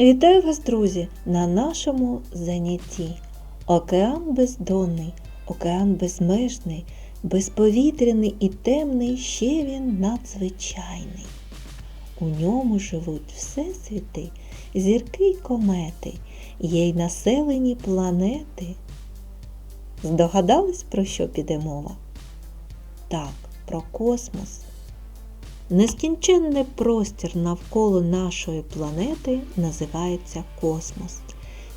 Вітаю вас, друзі, на нашому занятті. Океан бездонний, океан безмежний, безповітряний і темний, ще він надзвичайний. У ньому живуть всесвіти, зірки й комети, є й населені планети. Здогадались, про що піде мова? Так, про космос. Нескінченний простір навколо нашої планети називається космос.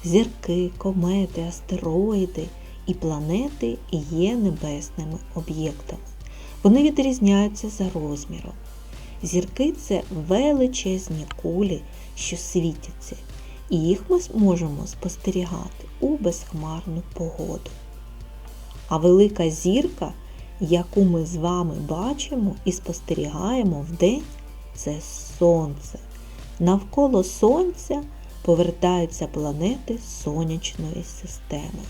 Зірки, комети, астероїди і планети є небесними об'єктами. Вони відрізняються за розміром. Зірки це величезні кулі, що світяться, і їх ми можемо спостерігати у безхмарну погоду. А велика зірка яку ми з вами бачимо і спостерігаємо вдень, це Сонце. Навколо Сонця повертаються планети сонячної системи.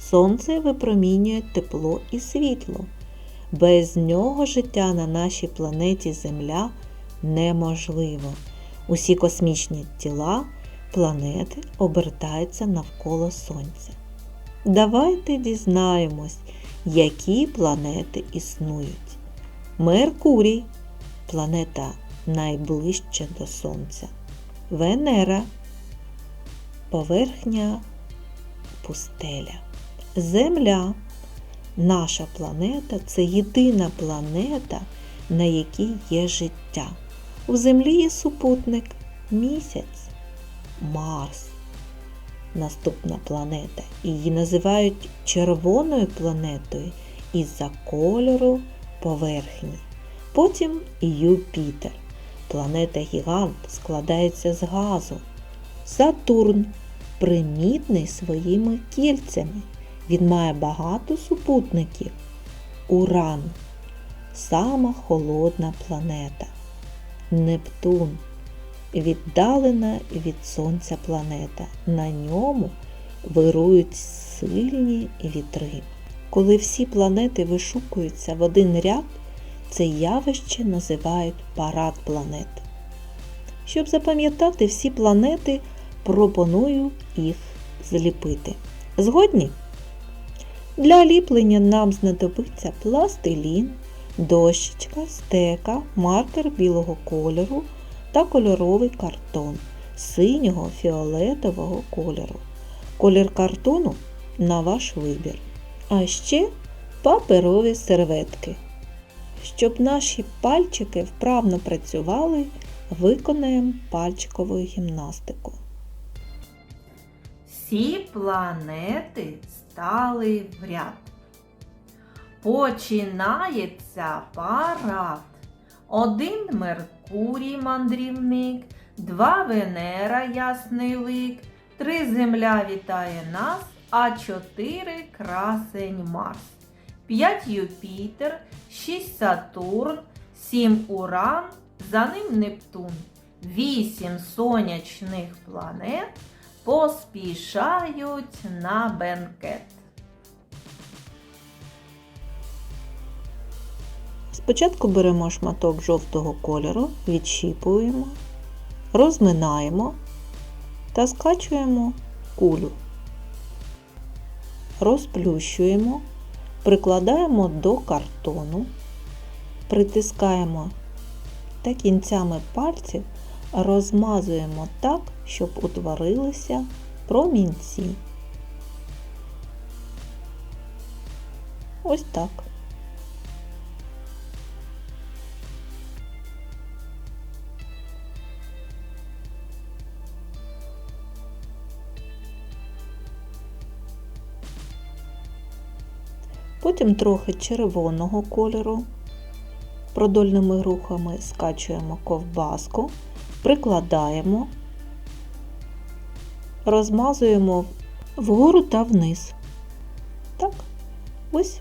Сонце випромінює тепло і світло. Без нього життя на нашій планеті Земля неможливо. Усі космічні тіла планети обертаються навколо Сонця. Давайте дізнаємось, які планети існують. Меркурій планета найближча до Сонця. Венера поверхня пустеля. Земля. Наша планета це єдина планета, на якій є життя. У Землі є супутник місяць, Марс. Наступна планета. Її називають червоною планетою із-за кольору поверхні. Потім Юпітер. Планета Гігант складається з газу. Сатурн примітний своїми кільцями. Він має багато супутників. Уран сама холодна планета. Нептун віддалена від Сонця планета. На ньому вирують сильні вітри. Коли всі планети вишукуються в один ряд, це явище називають парад планет. Щоб запам'ятати всі планети, пропоную їх зліпити. Згодні? Для ліплення нам знадобиться пластилін, дощечка, стека, маркер білого кольору та кольоровий картон синього фіолетового кольору. Колір картону на ваш вибір. А ще паперові серветки. Щоб наші пальчики вправно працювали, виконаємо пальчикову гімнастику. Всі планети стали в ряд. Починається парад. Один Меркурій мандрівник, два Венера ясний лик, три Земля вітає нас, а чотири красень Марс, п'ять Юпітер, шість Сатурн, сім Уран, за ним Нептун, вісім сонячних планет поспішають на бенкет. Спочатку беремо шматок жовтого кольору, відщіпуємо, розминаємо та скачуємо кулю. Розплющуємо, прикладаємо до картону, притискаємо та кінцями пальців розмазуємо так, щоб утворилися промінці. Ось так. Потім трохи червоного кольору. Продольними рухами скачуємо ковбаску, прикладаємо, розмазуємо вгору та вниз. Так, ось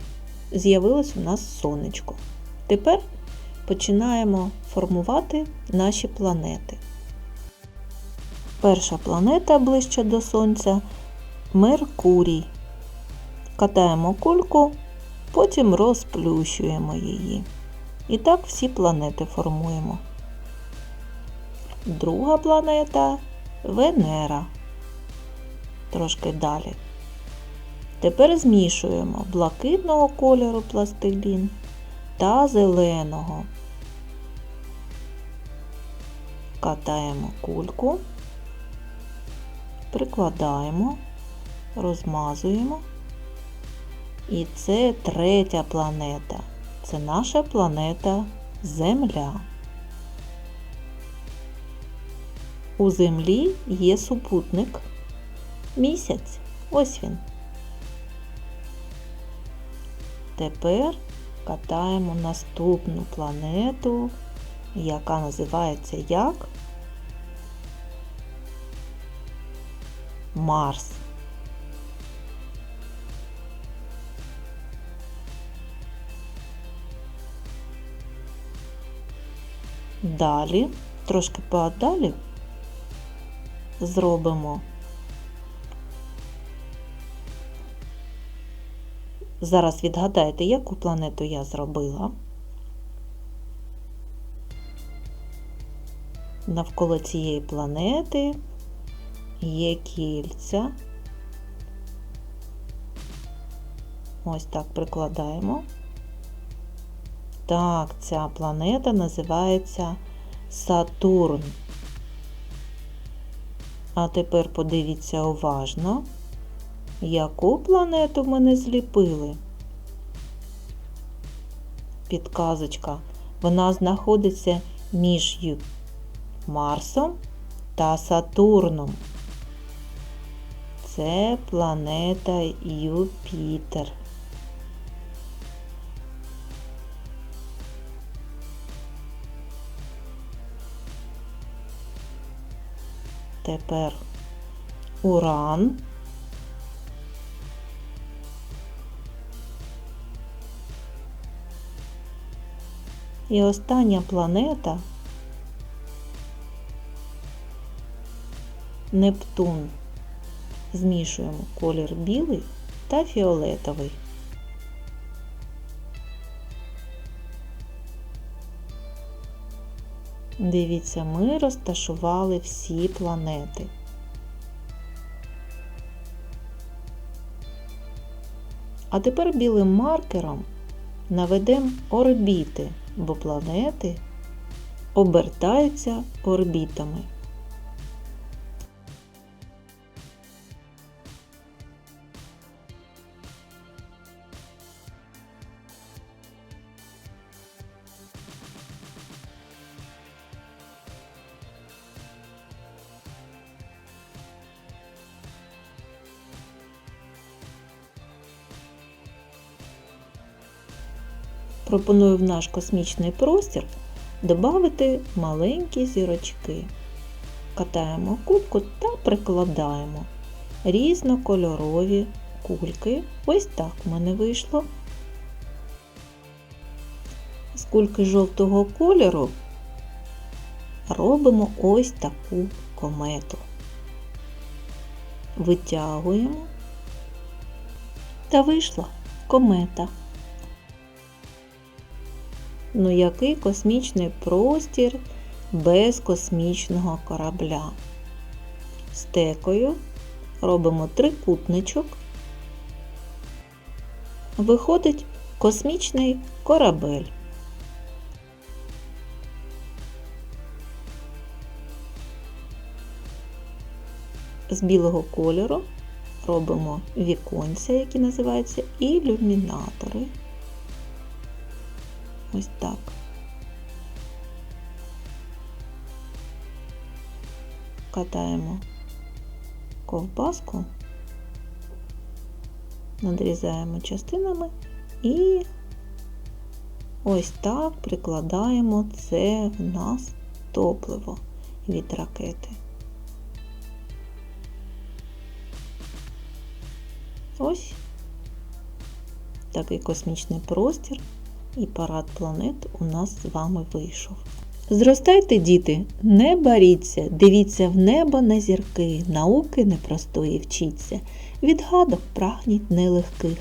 з'явилось у нас сонечко. Тепер починаємо формувати наші планети. Перша планета ближче до Сонця Меркурій. Катаємо кульку потім розплющуємо її. І так всі планети формуємо. Друга планета Венера. Трошки далі. Тепер змішуємо блакитного кольору пластилін та зеленого. Катаємо кульку, прикладаємо, розмазуємо. І це третя планета. Це наша планета Земля. У Землі є супутник місяць. Ось він. Тепер катаємо наступну планету, яка називається як Марс. Далі, трошки подалі, зробимо. Зараз відгадайте, яку планету я зробила. Навколо цієї планети є кільця. Ось так прикладаємо. Так, ця планета називається Сатурн. А тепер подивіться уважно, яку планету ми не зліпили. Підказочка. Вона знаходиться між Марсом та Сатурном. Це планета Юпітер. Тепер Уран. І остання планета Нептун. Змішуємо колір білий та фіолетовий. Дивіться, ми розташували всі планети. А тепер білим маркером наведемо орбіти, бо планети обертаються орбітами. Пропоную в наш космічний простір додати маленькі зірочки. Катаємо кубку та прикладаємо різнокольорові кульки. Ось так в мене вийшло. З кульки жовтого кольору робимо ось таку комету. Витягуємо та вийшла комета. Ну який космічний простір без космічного корабля? Стекою робимо трикутничок. Виходить космічний корабель. З білого кольору робимо віконця, які називаються ілюмінатори. Ось так. Катаємо ковбаску, надрізаємо частинами і ось так прикладаємо це в нас топливо від ракети. Ось такий космічний простір і парад планет у нас з вами вийшов. Зростайте, діти, не боріться, дивіться в небо на зірки, науки непростої вчіться, відгадок прагніть нелегких.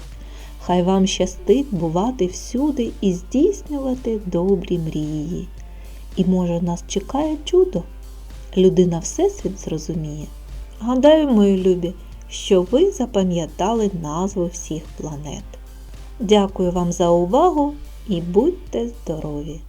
Хай вам щастить бувати всюди і здійснювати добрі мрії. І може нас чекає чудо. людина Всесвіт зрозуміє. Гадаю, мої любі, що ви запам'ятали назви всіх планет. Дякую вам за увагу і будьте здорові!